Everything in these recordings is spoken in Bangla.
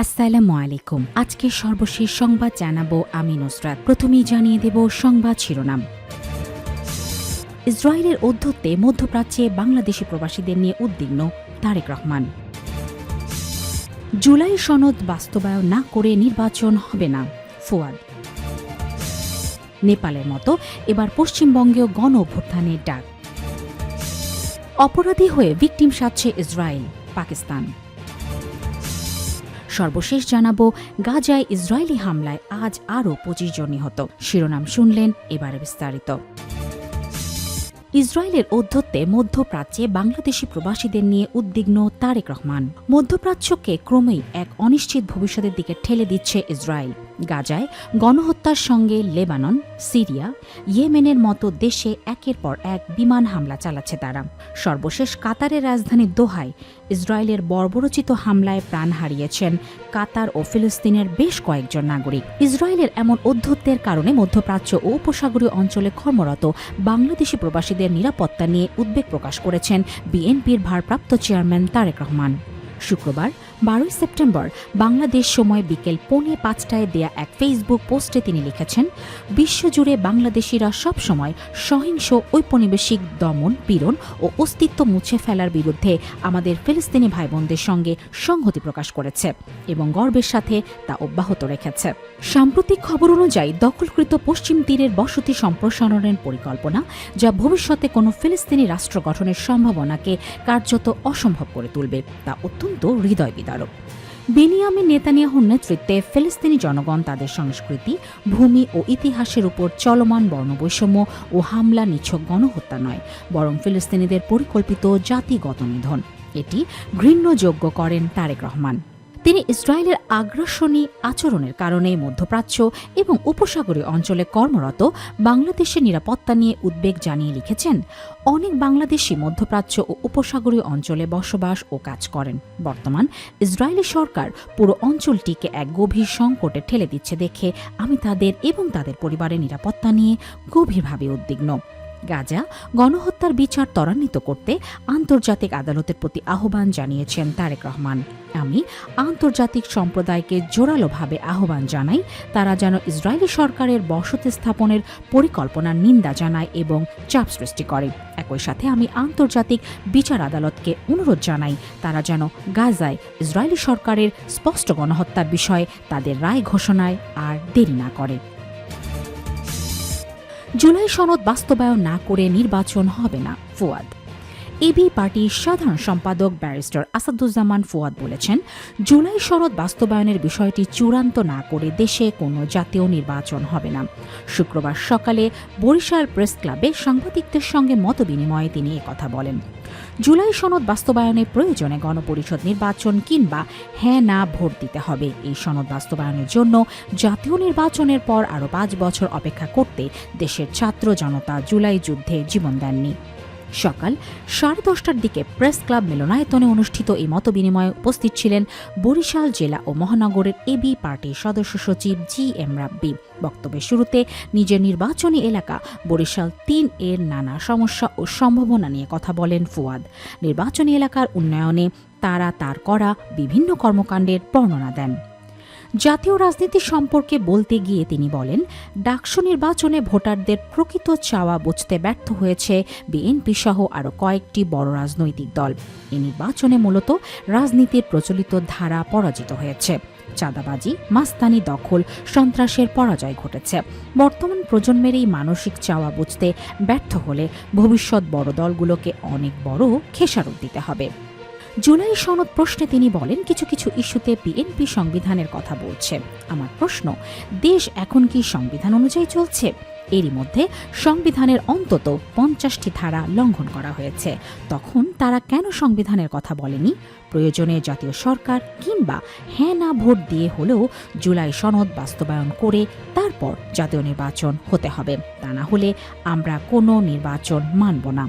আসসালামু আলাইকুম। আজকে সর্বশেষ সংবাদ জানাব আমি নুসরাত। প্রথমেই জানিয়ে দেব সংবাদ শিরোনাম। ইসরায়েলের অধ্যত্বে মধ্যপ্রাচ্যে বাংলাদেশি প্রবাসীদের নিয়ে উদ্বিগ্ন তারেক রহমান। জুলাই সনদ বাস্তবায়ন না করে নির্বাচন হবে না ফুয়াদ। নেপালের মতো এবার পশ্চিমবঙ্গেও গণ অভ্যুত্থানের ডাক। অপরাধী হয়ে ভিকটিম সাজছে ইসরায়েল, পাকিস্তান। সর্বশেষ জানাব গাজায় ইসরায়েলি হামলায় আজ আরও পঁচিশ জন নিহত। শিরোনাম শুনলেন এবারে বিস্তারিত। ইসরায়েলের অধ্যত্বে মধ্যপ্রাচ্যে বাংলাদেশি প্রবাসীদের নিয়ে উদ্বিগ্ন তারেক রহমান। মধ্যপ্রাচ্যকে ক্রমেই এক অনিশ্চিত ভবিষ্যতের দিকে ঠেলে দিচ্ছে ইসরায়েল। গাজায় গণহত্যার সঙ্গে লেবানন, সিরিয়া, ইয়েমেনের মতো দেশে একের পর এক বিমান হামলা চালাচ্ছে তারা। সর্বশেষ কাতারের রাজধানী দোহায় ইসরায়েলের বর্বরচিত হামলায় প্রাণ হারিয়েছেন কাতার ও ফিলিস্তিনের বেশ কয়েকজন নাগরিক। ইসরায়েলের এমন অধ্যত্বের কারণে মধ্যপ্রাচ্য ও উপসাগরীয় অঞ্চলে কর্মরত বাংলাদেশি প্রবাসীদের নিরাপত্তা নিয়ে উদ্বেগ প্রকাশ করেছেন বিএনপির ভারপ্রাপ্ত চেয়ারম্যান তারেক রহমান। শুক্রবার বারোই সেপ্টেম্বর বাংলাদেশ সময় বিকেল পৌনে পাঁচটায় দেয়া এক ফেসবুক পোস্টে তিনি লিখেছেন, বিশ্বজুড়ে বাংলাদেশিরা সবসময় সহিংস ঔপনিবেশিক দমন, পীড়ন ও অস্তিত্ব মুছে ফেলার বিরুদ্ধে আমাদের ফিলিস্তিনি ভাই বোনদের সঙ্গে সংহতি প্রকাশ করেছে এবং গর্বের সাথে তা অব্যাহত রেখেছে। সাম্প্রতিক খবর অনুযায়ী দখলকৃত পশ্চিম তীরের বসতি সম্প্রসারণের পরিকল্পনা, যা ভবিষ্যতে কোনো ফিলিস্তিনি রাষ্ট্র গঠনের সম্ভাবনাকে কার্যত অসম্ভব করে তুলবে, তা অত্যন্ত হৃদয় বিদারক বেনিয়ামিন নেতানিয়াহুর নেতৃত্বে ফিলিস্তিনি জনগণ তাদের সংস্কৃতি, ভূমি ও ইতিহাসের উপর চলমান বর্ণবৈষম্য ও হামলা নিছক গণহত্যা নয়, বরং ফিলিস্তিনিদের পরিকল্পিত জাতিগত নিধন। এটি ঘৃণ্যযোগ্য করেন তারেক রহমান। তিনি ইসরায়েলের আগ্রাসনী আচরণের কারণে মধ্যপ্রাচ্য এবং উপসাগরীয় অঞ্চলে কর্মরত বাংলাদেশের নিরাপত্তা নিয়ে উদ্বেগ জানিয়ে লিখেছেন, অনেক বাংলাদেশি মধ্যপ্রাচ্য ও উপসাগরীয় অঞ্চলে বসবাস ও কাজ করেন। বর্তমান ইসরায়েলি সরকার পুরো অঞ্চলটিকে এক গভীর সংকটে ঠেলে দিচ্ছে দেখে আমি তাদের এবং তাদের পরিবারের নিরাপত্তা নিয়ে গভীরভাবে উদ্বিগ্ন। গাজা গণহত্যার বিচার ত্বরান্বিত করতে আন্তর্জাতিক আদালতের প্রতি আহ্বান জানিয়েছেন তারেক রহমান। আমি আন্তর্জাতিক সম্প্রদায়কে জোরালোভাবে আহ্বান জানাই, তারা যেন ইসরায়েলি সরকারের বসতি স্থাপনের পরিকল্পনার নিন্দা জানায় এবং চাপ সৃষ্টি করে। একই সাথে আমি আন্তর্জাতিক বিচার আদালতকে অনুরোধ জানাই, তারা যেন গাজায় ইসরায়েলি সরকারের স্পষ্ট গণহত্যার বিষয়ে তাদের রায় ঘোষণায় আর দেরি না করে। জুলাই সনদ বাস্তবায়ন না করে নির্বাচন হবে না ফুয়াদ। এবি পার্টির সাধারণ সম্পাদক ব্যারিস্টার আসাদুজ্জামান ফুয়াদ বলেছেন, জুলাই সনদ বাস্তবায়নের বিষয়টি চূড়ান্ত না করে দেশে কোনো জাতীয় নির্বাচন হবে না। শুক্রবার সকালে বরিশাল প্রেস ক্লাবে সাংবাদিকদের সঙ্গে মত বিনিময়ে তিনি একথা বলেন। জুলাই সনদ বাস্তবায়নে প্রয়োজনে গণপরিষদ নির্বাচন কিংবা হ্যাঁ না ভোট দিতে হবে। এই সনদ বাস্তবায়নের জন্য জাতীয় নির্বাচনের পর আরও পাঁচ বছর অপেক্ষা করতে দেশের ছাত্র জনতা জুলাই যুদ্ধে জীবন দেননি। সকাল সাড়ে দশটার দিকে প্রেস ক্লাব মিলনায়তনে অনুষ্ঠিত এই মতবিনিময়ে উপস্থিত ছিলেন বরিশাল জেলা ও মহানগরের এবি পার্টির সদস্য সচিব জি এম রাব্বি। বক্তব্যের শুরুতে নিজের নির্বাচনী এলাকা বরিশাল তিন এর নানা সমস্যা ও সম্ভাবনা নিয়ে কথা বলেন ফুয়াদ। নির্বাচনী এলাকার উন্নয়নে তারা তার করা বিভিন্ন কর্মকাণ্ডের বর্ণনা দেন। জাতীয় রাজনীতি সম্পর্কে বলতে গিয়ে তিনি বলেন, ডাকসু নির্বাচনে ভোটারদের প্রকৃত চাওয়া বুঝতে ব্যর্থ হয়েছে বিএনপি সহ আরও কয়েকটি বড় রাজনৈতিক দল। এই নির্বাচনে মূলত রাজনীতির প্রচলিত ধারা পরাজিত হয়েছে। চাঁদাবাজি, মাস্তানি দখল, সন্ত্রাসের পরাজয় ঘটেছে। বর্তমান প্রজন্মের এই মানসিক চাওয়া বুঝতে ব্যর্থ হলে ভবিষ্যৎ বড় দলগুলোকে অনেক বড় খেসারত দিতে হবে। জুলাই সনদ প্রশ্নে তিনি বলেন, কিছু কিছু ইস্যুতে বিএনপি সংবিধানের কথা বলছে। আমার প্রশ্ন, দেশ এখন কি সংবিধান অনুযায়ী চলছে? এরই মধ্যে সংবিধানের অন্তত পঞ্চাশটি ধারা লঙ্ঘন করা হয়েছে। তখন তারা কেন সংবিধানের কথা বলেনি? প্রয়োজনে জাতীয় সরকার কিংবা হ্যাঁ না ভোট দিয়ে হলেও জুলাই সনদ বাস্তবায়ন করে তারপর জাতীয় নির্বাচন হতে হবে। তা না হলে আমরা কোনো নির্বাচন মানব না।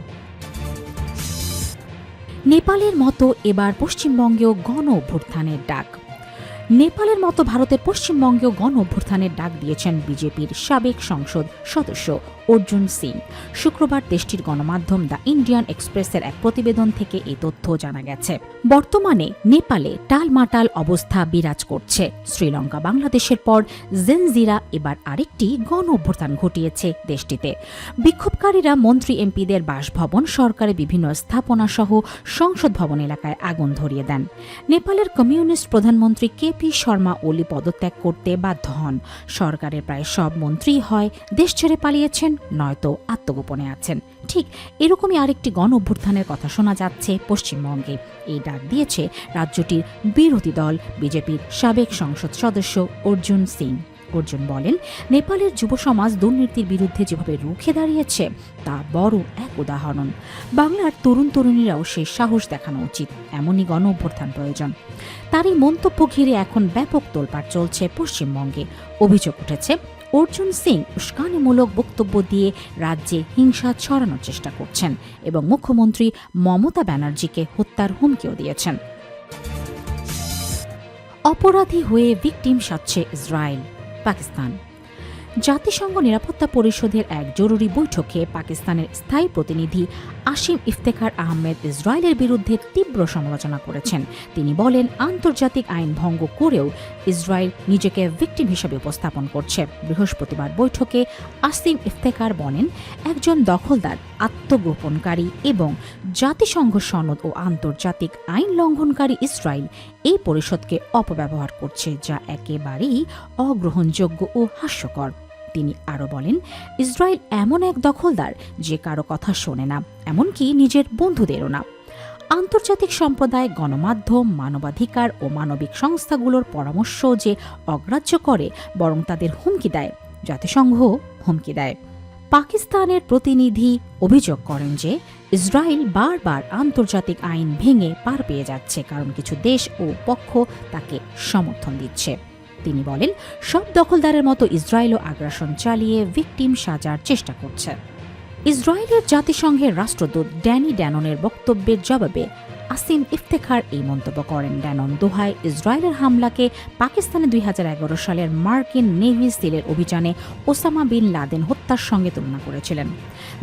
নেপালের মতো এবার পশ্চিমবঙ্গেও গণ অভ্যুত্থানের ডাক। নেপালের মতো ভারতের পশ্চিমবঙ্গেও গণ অভ্যুত্থানের ডাক দিয়েছেন বিজেপির সাবেক সংসদ সদস্য অর্জুন সিং। শুক্রবার দেশটির গণমাধ্যম দ্য ইন্ডিয়ান এক্সপ্রেসের এক প্রতিবেদন থেকে এই তথ্য জানা গেছে। বর্তমানে নেপালে টালমাটাল অবস্থা বিরাজ করছে। শ্রীলঙ্কা, বাংলাদেশের পর জেনজিরা এবার আরেকটি গণ অভ্যুত্থান ঘটিয়েছে দেশটিতে। বিক্ষোভকারীরা মন্ত্রী এমপিদের বাসভবন, সরকারের বিভিন্ন স্থাপনা সহ সংসদ ভবন এলাকায় আগুন ধরিয়ে দেন। নেপালের কমিউনিস্ট প্রধানমন্ত্রী কেপি শর্মা ওলি পদত্যাগ করতে বাধ্য হন। সরকারের প্রায় সব মন্ত্রী হয় দেশ ছেড়ে পালিয়েছেন, নয়তো আত্মগোপনে আছেন। ঠিক এরকমই আরেকটি গণ অভ্যুত্থানের কথা শোনা যাচ্ছে পশ্চিমবঙ্গে। এই ডাক দিয়েছে রাজ্যটির বিরোধী দল, বিজেপির সাবেক সংসদ সদস্য অর্জুন সিং। অর্জুন বলেন, নেপালের যুব সমাজ দুর্নীতির বিরুদ্ধে যেভাবে রুখে দাঁড়িয়েছে, তা বড় এক উদাহরণ। বাংলার তরুণ তরুণীরাও সেই সাহস দেখানো উচিত, এমনই গণ অভ্যর্থান প্রয়োজন। তার এই মন্তব্য ঘিরে এখন ব্যাপক তোলপাড় চলছে পশ্চিমবঙ্গে। অভিযোগ উঠেছে, অর্জুন সিং উস্কানিমূলক বক্তব্য দিয়ে রাজ্যে হিংসা ছড়ানোর চেষ্টা করছেন এবং মুখ্যমন্ত্রী মমতা ব্যানার্জিকে হত্যার হুমকিও দিয়েছেন। অপরাধী হয়ে ভিকটিম সাচ্ছে ইসরায়েল। পাকিস্তান। জাতিসংঘ নিরাপত্তা পরিষদের এক জরুরি বৈঠকে পাকিস্তানের স্থায়ী প্রতিনিধি আসিম ইফতেখার আহমেদ ইসরায়েলের বিরুদ্ধে তীব্র সমালোচনা করেছেন। তিনি বলেন, আন্তর্জাতিক আইন ভঙ্গ করেও ইসরায়েল নিজেকে ভিকটিম হিসেবে উপস্থাপন করছে। বৃহস্পতিবার বৈঠকে আসিম ইফতেখার বলেন, একজন দখলদার আত্মগোপনকারী এবং জাতিসংঘ সনদ ও আন্তর্জাতিক আইন লঙ্ঘনকারী ইসরায়েল এই পরিষদকে অপব্যবহার করছে, যা একেবারেই অগ্রহণযোগ্য ও হাস্যকর। তিনি আরও বলেন, ইসরায়েল এমন এক দখলদার যে কারও কথা শোনে না, এমনকি নিজের বন্ধুদেরও না। আন্তর্জাতিক সম্প্রদায়, গণমাধ্যম, মানবাধিকার ও মানবিক সংস্থাগুলোর পরামর্শ যে অগ্রাহ্য করে, বরং তাদের হুমকি দেয় জাতিসংঘ হুমকি দেয়। পাকিস্তানের প্রতিনিধি অভিযোগ করেন যে ইসরায়েল বারবার আন্তর্জাতিক আইন ভেঙে পার পেয়ে যাচ্ছে, কারণ কিছু দেশ ও পক্ষ তাকে সমর্থন দিচ্ছে। তিনি বলেন, সব দখলদারের মতো ইসরায়েলও আগ্রাসন চালিয়ে ভিকটিম সাজার চেষ্টা করছে। ইসরায়েলের জাতিসংঘের রাষ্ট্রদূত ড্যানি ড্যাননের বক্তব্যের জবাবে আসিম ইফতেখার এই মন্তব্য করেন ড্যানন দোহায় ইসরায়েলের হামলাকে পাকিস্তানে দুই হাজার এগারো সালের মার্কিন নেভি সিলের অভিযানে ওসামা বিন লাদেন হত্যার সঙ্গে তুলনা করেছিলেন।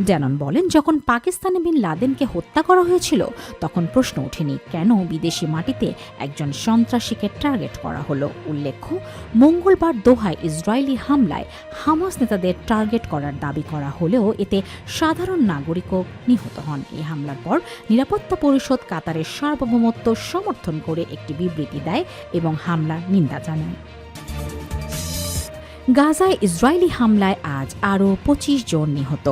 ড্যানন বলেন, যখন পাকিস্তানে বিন লাদেনকে হত্যা করা হয়েছিল, তখন প্রশ্ন ওঠেনি, কেন বিদেশি মাটিতে একজন সন্ত্রাসীকে টার্গেট করা হলো? উল্লেখ্য, মঙ্গলবার দোহায় ইসরায়েলি হামলায় হামাস নেতাদের টার্গেট করার দাবি করা হলেও এতে সাধারণ নাগরিকও নিহত হন। এই হামলার পর নিরাপত্তা পরিষদ কাতারের সার্বভৌমত্ব সমর্থন করে একটি বিবৃতি দেয় এবং হামলার নিন্দা জানায়। গাজায় ইসরায়েলি হামলায় আজ আরও পঁচিশ জন নিহত।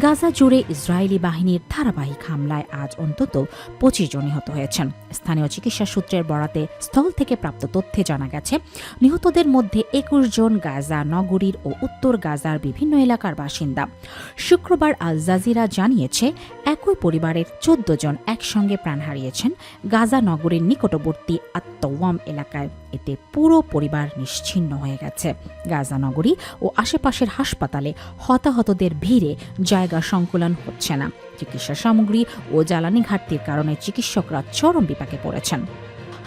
গাজা জুড়ে ইসরায়েলি বাহিনীর ধারাবাহিক হামলায় আজ অন্তত পঁচিশ জন নিহত হয়েছেন। স্থানীয় চিকিৎসা সূত্রের বরাতে স্থল থেকে প্রাপ্ত তথ্যে জানা গেছে, নিহতদের মধ্যে একুশ জন গাজা নগরীর ও উত্তর গাজার বিভিন্ন এলাকার বাসিন্দা। শুক্রবার আল জাজিরা জানিয়েছে, একই পরিবারের চোদ্দ জন একসঙ্গে প্রাণ হারিয়েছেন গাজা নগরীর নিকটবর্তী আত্মওয়াম এলাকায়। এতে পুরো পরিবার নিশ্চিন্ন হয়ে গেছে। গাজা নগরী ও আশেপাশের হাসপাতালে হতাহতদের ভিড়ে জায়গা সংকুলন হচ্ছে না। চিকিৎসা সামগ্রী ও জ্বালানি ঘাটতির কারণে চিকিৎসকরা চরম বিপাকে পড়েছেন।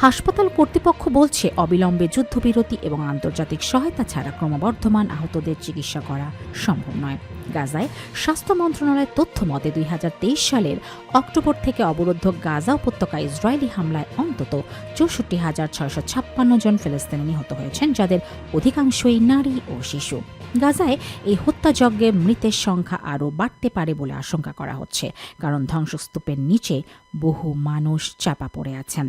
হাসপাতাল কর্তৃপক্ষ বলছে, অবিলম্বে যুদ্ধবিরতি এবং আন্তর্জাতিক সহায়তা ছাড়া ক্রমবর্ধমান আহতদের চিকিৎসা করা সম্ভব নয়। গাজায় স্বাস্থ্য মন্ত্রণালয়ের তথ্য মতে, দুই হাজার তেইশ সালের অক্টোবর থেকে অবরুদ্ধ গাজা উপত্যকা ইসরায়েলি হামলায় অন্তত চৌষট্টি হাজার ছয়শো ছাপ্পান্ন জন ফিলিস্তিনি নিহত হয়েছেন, যাদের অধিকাংশই নারী ও শিশু। গাজায় এই হত্যাযজ্ঞে মৃতের সংখ্যা আরও বাড়তে পারে বলে আশঙ্কা করা হচ্ছে, কারণ ধ্বংসস্তূপের নিচে বহু মানুষ চাপা পড়ে আছেন।